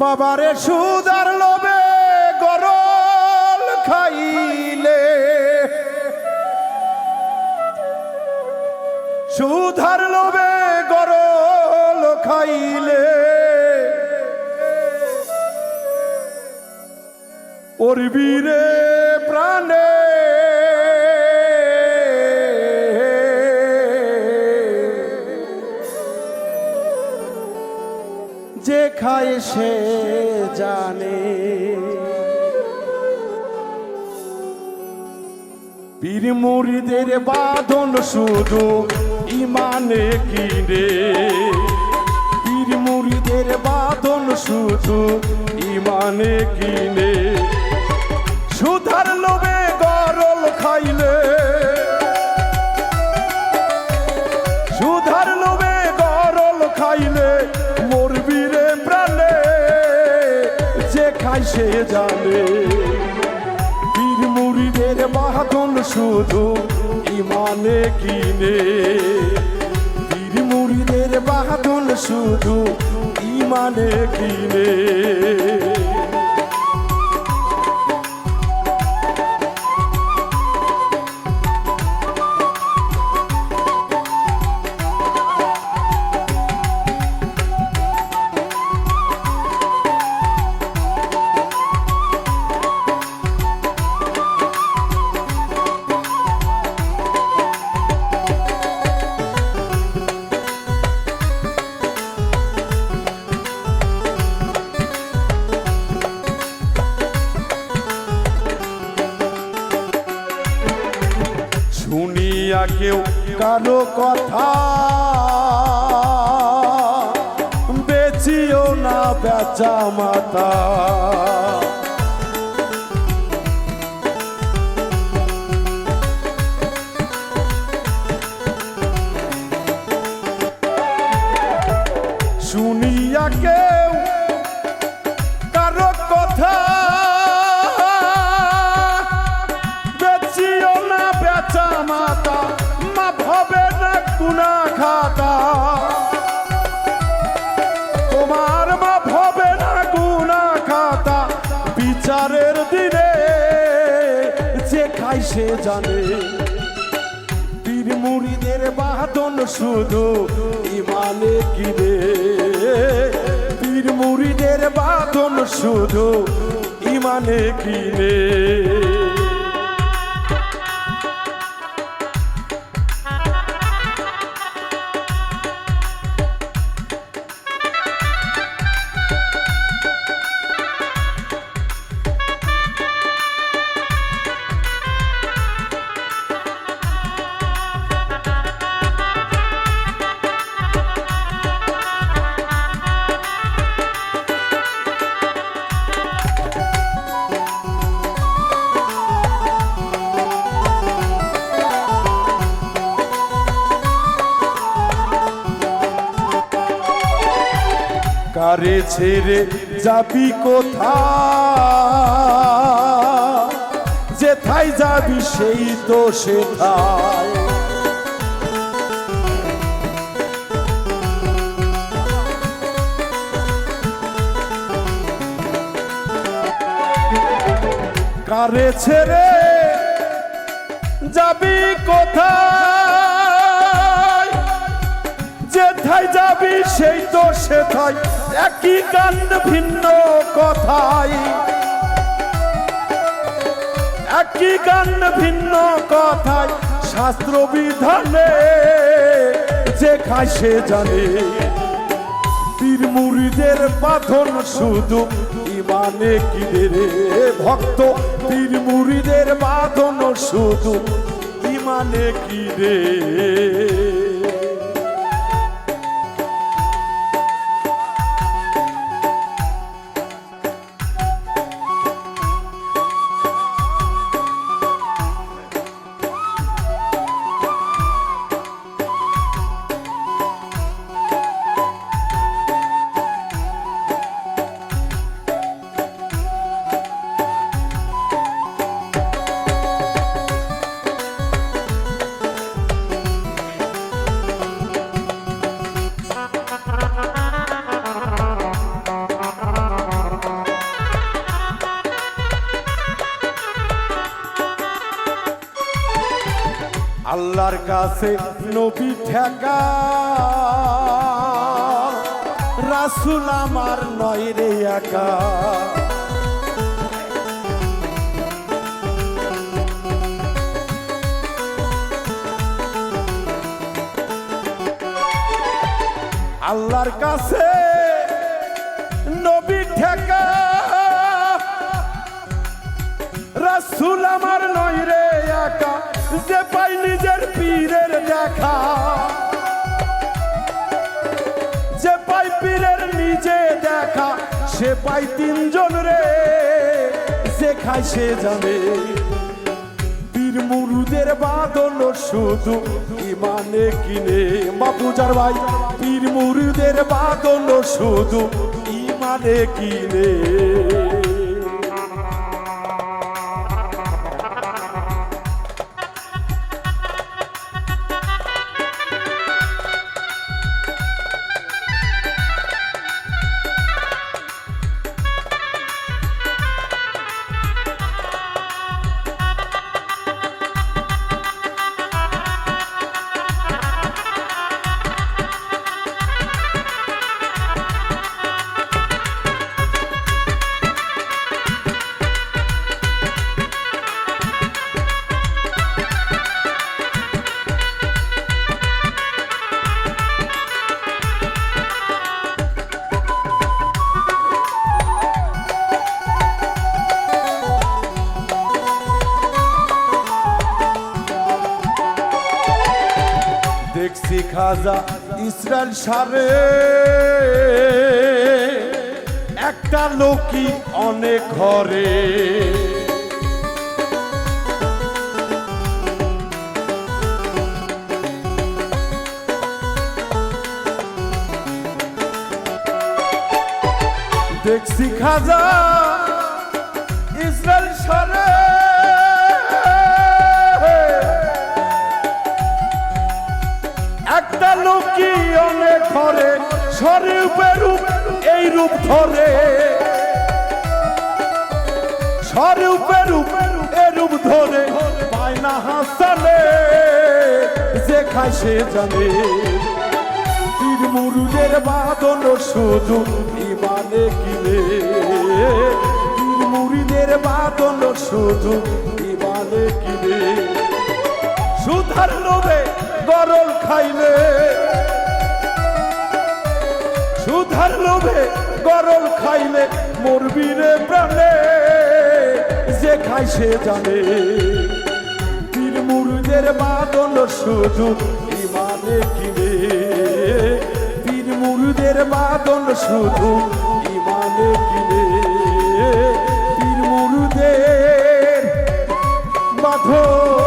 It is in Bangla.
বাবারে সুদার লোবে গরল খাইলে। সুধার লোবে গরল খাইলে। ওর বীরে প্রাণে যে খায় সে জানে। পীর মুড়িদের বাঁধন শুধু ইমানে কিনে। পীর মুড়িদের বাঁধন শুধু ইমানে কিনে। সুধার লোভে গরল খাইলে সে জানে। পীর মুড়িদের মাহাতন শুধু ইমানে কিনে। পীর মুড়িদের মাহাতন শুধু ইমানে কিনে। শুনিয়া কেউ কারও কথা বেচিও না বেচা মাতা মাতা মা ভবে না গুনা খাতা। তোমার মা ভবে না গুনা খাতা, বিচারের দিনে যে খাই সে জানে। পীর মুড়িদের বাদন শুধু ইমানে কিরে পীর মুড়িদের বাদন শুধু ইমানে কিনে। কারে ছেড়ে যাবি কোথা যেথায় যাবি সেই তো সেথায়। কারে ছেড়ে যাবি কোথায়? যেথায় যাবি সেই তো সেথায়। একই কাণ্ড ভিন্ন কথাই। একই কাণ্ড ভিন্ন কথায় শাস্ত্র বিধানে যে খায় সে জানে। পীর মুড়িদের বাঁধন শুধু ইমানে কি রে ভক্ত। পীর মুড়িদের বাঁধন শুধু ইমানে কিনে। আল্লাহর কাছে নবী ঠেকা। রাসুল আমার নয় রে একা। আল্লাহর কাছে সে পাই তিনজন রে সে খায় সে জানে। পীর মুরুদের বাদল শুধু ইমানে কিনে। মা পূজার ভাই পীর মুরুদের বাদল শুধু ইমানে কিনে। খাজা ইসরায়েল সারে। একটা লোকই অনেক ঘরে। দেখছি খাজা ইসরায়েল সারে। একটা লোকই অনেক এই রূপ ধরে। স্বরূপে রূপ, এ ধরে পায় না হাসানে যে খায় সে জানে। মুরুদের বাদন শুধু ইমানে কিনে। পীর মুরিদের বাদন শুধু ইমানে কিনে। সুধার লোভে গরল খাইলে সুধার লোভে গরল খাইলে মরবিরে প্রাণে। যে খাই সে জানে পীর মুরুদের বাদল শুধু ইমানে কিনে। পীর মুরুদের বাদল শুধু ইমানে কিনে। পীর মুরুদের বাঁধন